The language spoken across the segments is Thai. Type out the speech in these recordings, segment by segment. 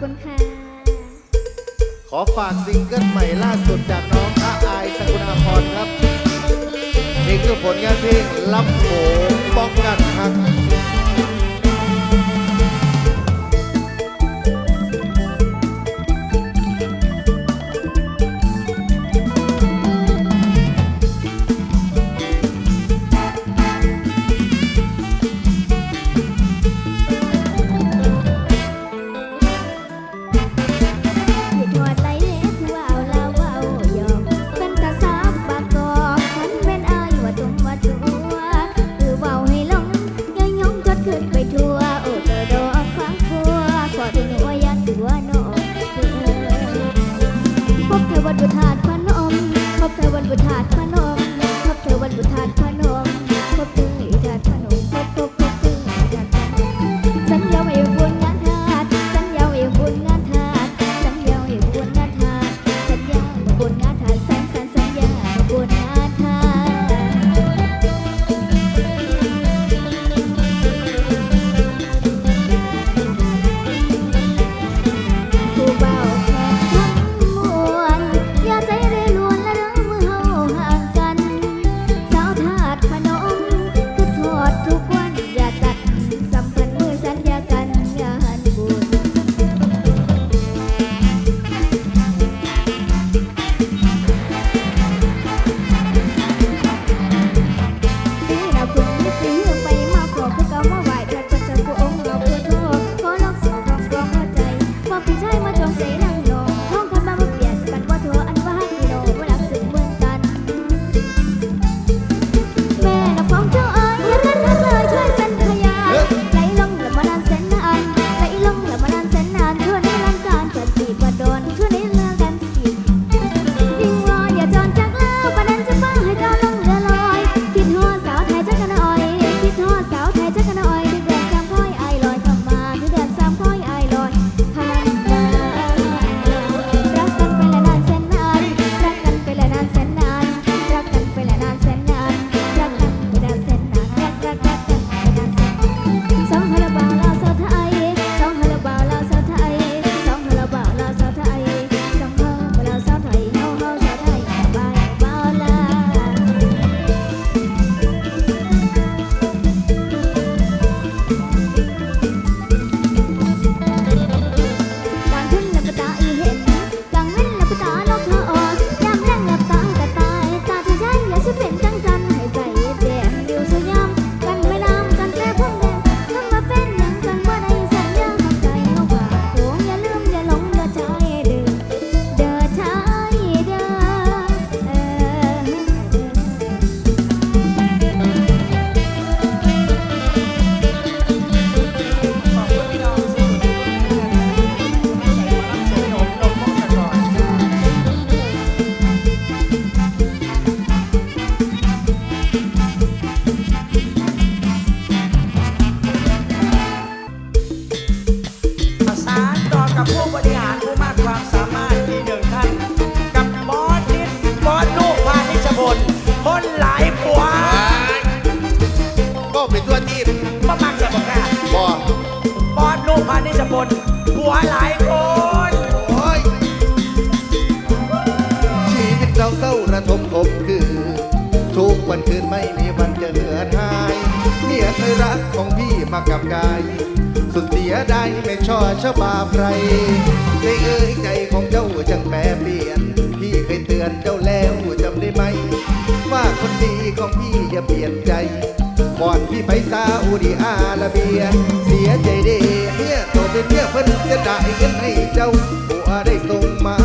คุณค่ะ ขอฝากซิงเกิลใหม่ล่าสุดจากน้องอาอายสกุลาพรครับ นี่คือผลงานเพลงลำโขงป้องกันครับ พบเธอวันบุตราตุพนมพบเธอวันบุตราตุพนมพบเธอวันบุตราตุพนม ผัวหลายคนชีวิตเราเศร้าระทมคือ ทุกวันคืนไม่มีวันจะเลือนหาเมียเคยรักของพี่มากับกาย สุดเสียดายไม่ชอบชบาใครในเอ้ยใจของเจ้าจังแปรเปลี่ยน พี่เคยเตือนเจ้าแล้วจำได้ไหม ว่าคนดีของพี่อย่าเปลี่ยน ที่ไปซาอุดิอาระเบีย เสียใจเดีเมียตัวเป็นเมียเพิ่นจะได้เงินให้เจ้าบัวได้ส่งมา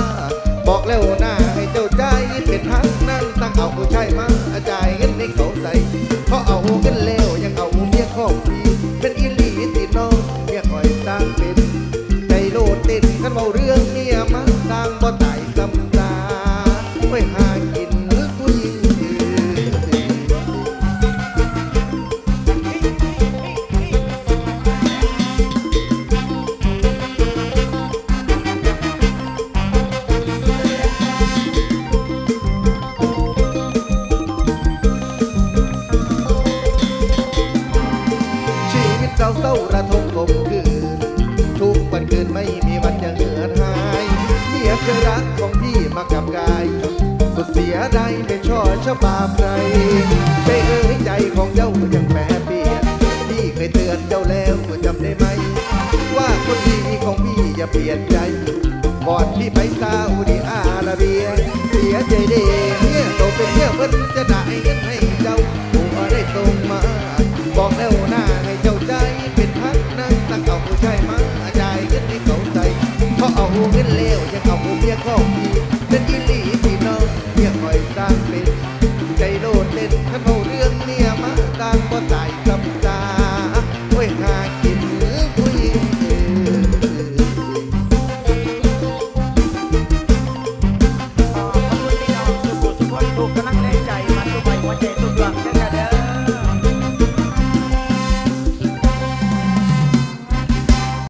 บอกแล้วหน้าให้เจ้าใจเป็นทักนั่งตั้งเอาผู้ชายมาจ่ายเงินให้เขาใส่เพราะเอาเงินแล้วยังเอาเมียของพี่เป็นอิลีติน้องเมียคอยตั้งเป็นใจโลดเต้นขันเบาเรื่องเมียมันตั้งบ่ตาี่มากับกาย สุดเสียดายไม่ช่อชะบาใครใจเอ้ยใจของเจ้ายังแปรเปลี่ยนพี่เคยเตือนเจ้าแล้วจำได้ไหม ว่าคนดีของพี่อย่าเปลี่ยนใจ ก่อนที่ไปซาอุดิอาระเบีย เสียใจเด้เนี่ยโตเป็นเที่ยวเพิ่นจะได้เงินให้เจ้าผัวได้ส่งมา บอกแล้วหน้าให้เจ้าใจเป็นพักนั่งตั้งเอาผู้ชายมาจ่ายเงินให้เขาใส่เขาเอาเงินเลวยังเอาเมียของพี่